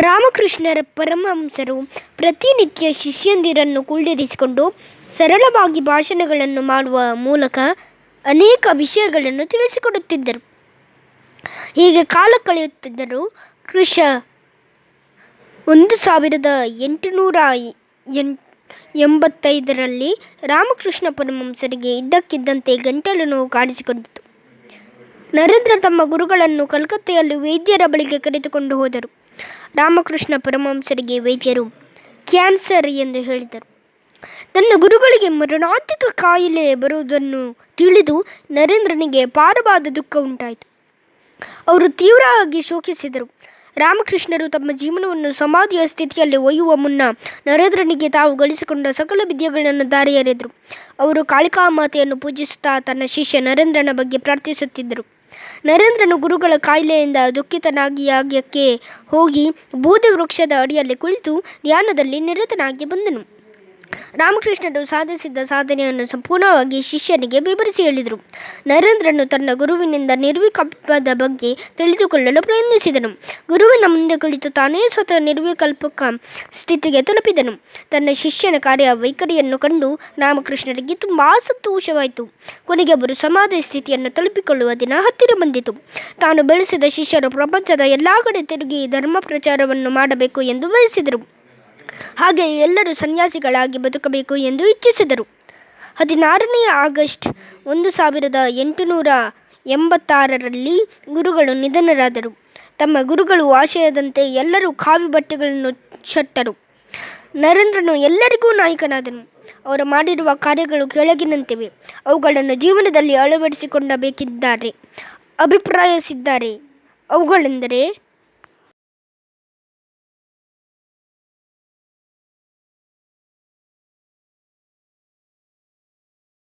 ರಾಮಕೃಷ್ಣರ ಪರಮಹಂಸರು ಪ್ರತಿನಿತ್ಯ ಶಿಷ್ಯಂದಿರನ್ನು ಕುಳ್ಳಿರಿಸಿಕೊಂಡು ಸರಳವಾಗಿ ಭಾಷಣಗಳನ್ನು ಮಾಡುವ ಮೂಲಕ ಅನೇಕ ವಿಷಯಗಳನ್ನು ತಿಳಿಸಿಕೊಡುತ್ತಿದ್ದರು. ಹೀಗೆ ಕಾಲ ಕಳೆಯುತ್ತಿದ್ದರು ಕೃಷ ಒಂದು ಸಾವಿರದ ಎಂಟುನೂರ ಎಂಬತ್ತೈದರಲ್ಲಿ ರಾಮಕೃಷ್ಣ ಪರಮಹಂಸರಿಗೆ ಇದ್ದಕ್ಕಿದ್ದಂತೆ ಗಂಟಲು ನೋವು ಕಾಣಿಸಿಕೊಂಡಿತು ನರೇಂದ್ರ ತಮ್ಮ ಗುರುಗಳನ್ನು ಕಲ್ಕತ್ತೆಯಲ್ಲಿ ವೈದ್ಯರ ಬಳಿಗೆ ಕರೆದುಕೊಂಡು ಹೋದರು. ರಾಮಕೃಷ್ಣ ಪರಮಹಂಸರಿಗೆ ವೈದ್ಯರು ಕ್ಯಾನ್ಸರ್ ಎಂದು ಹೇಳಿದರು. ತನ್ನ ಗುರುಗಳಿಗೆ ಮರಣಾಂತಿಕ ಕಾಯಿಲೆ ಬರುವುದನ್ನು ತಿಳಿದು ನರೇಂದ್ರನಿಗೆ ಪಾರವಾದ ದುಃಖ ಉಂಟಾಯಿತು. ಅವರು ತೀವ್ರವಾಗಿ ಶೋಕಿಸಿದರು. ರಾಮಕೃಷ್ಣರು ತಮ್ಮ ಜೀವನವನ್ನು ಸಮಾಧಿಯ ಸ್ಥಿತಿಯಲ್ಲಿ ಒಯ್ಯುವ ಮುನ್ನ ನರೇಂದ್ರನಿಗೆ ತಾವು ಗಳಿಸಿಕೊಂಡ ಸಕಲ ವಿದ್ಯೆಗಳನ್ನು ದಾರಿಯರೆದರು. ಅವರು ಕಾಳಿಕಾ ಮಾತೆಯನ್ನು ಪೂಜಿಸುತ್ತಾ ತನ್ನ ಶಿಷ್ಯ ನರೇಂದ್ರನ ಬಗ್ಗೆ ಪ್ರಾರ್ಥಿಸುತ್ತಿದ್ದರು. ನರೇಂದ್ರನು ಗುರುಗಳ ಕಾಯಿಲೆಯಿಂದ ದುಃಖಿತನಾಗಿ ಯಾಗಕ್ಕೆ ಹೋಗಿ ಬೂದಿ ವೃಕ್ಷದ ಅಡಿಯಲ್ಲಿ ಕುಳಿತು ಧ್ಯಾನದಲ್ಲಿ ನಿರತನಾಗಿ ಬಂದನು. ರಾಮಕೃಷ್ಣರು ಸಾಧಿಸಿದ್ದ ಸಾಧನೆಯನ್ನು ಸಂಪೂರ್ಣವಾಗಿ ಶಿಷ್ಯನಿಗೆ ವಿವರಿಸಿ ಹೇಳಿದರು. ನರೇಂದ್ರನು ತನ್ನ ಗುರುವಿನಿಂದ ನಿರ್ವಿಕಲ್ಪದ ಬಗ್ಗೆ ತಿಳಿದುಕೊಳ್ಳಲು ಪ್ರಯತ್ನಿಸಿದನು. ಗುರುವಿನ ಮುಂದೆ ಕುಳಿತು ತಾನೇ ಸ್ವತಃ ನಿರ್ವಿಕಲ್ಪಕ ಸ್ಥಿತಿಗೆ ತಲುಪಿದನು. ತನ್ನ ಶಿಷ್ಯನ ಕಾರ್ಯ ವೈಖರಿಯನ್ನು ಕಂಡು ರಾಮಕೃಷ್ಣರಿಗೆ ತುಂಬ ಸಂತೋಷವಾಯಿತು. ಕೊನೆಗೆ ಅವರು ಸಮಾಧಿ ಸ್ಥಿತಿಯನ್ನು ತಲುಪಿಕೊಳ್ಳುವ ದಿನ ಹತ್ತಿರ ಬಂದಿತು. ತಾನು ಬೆಳೆಸಿದ ಶಿಷ್ಯರು ಪ್ರಪಂಚದ ಎಲ್ಲ ಕಡೆ ತಿರುಗಿ ಧರ್ಮ ಪ್ರಚಾರವನ್ನು ಮಾಡಬೇಕು ಎಂದು ಬಯಸಿದರು. ಹಾಗೆ ಎಲ್ಲರೂ ಸನ್ಯಾಸಿಗಳಾಗಿ ಬದುಕಬೇಕು ಎಂದು ಇಚ್ಛಿಸಿದರು. ಹದಿನಾರನೇ ಆಗಸ್ಟ್ ಒಂದು ಸಾವಿರದ ಎಂಟುನೂರ ಎಂಬತ್ತಾರರಲ್ಲಿ ಗುರುಗಳು ನಿಧನರಾದರು. ತಮ್ಮ ಗುರುಗಳು ಆಶಯದಂತೆ ಎಲ್ಲರೂ ಕಾವಿ ಬಟ್ಟೆಗಳನ್ನು ಚಟ್ಟರು ನರೇಂದ್ರನು ಎಲ್ಲರಿಗೂ ನಾಯಕನಾದನು. ಅವರು ಮಾಡಿರುವ ಕಾರ್ಯಗಳು ಕೆಳಗಿನಂತಿವೆ. ಅವುಗಳನ್ನು ಜೀವನದಲ್ಲಿ ಅಳವಡಿಸಿಕೊಂಡಬೇಕಿದ್ದಾರೆ. ಅಭಿಪ್ರಾಯಿಸಿದ್ದಾರೆ. ಅವುಗಳೆಂದರೆ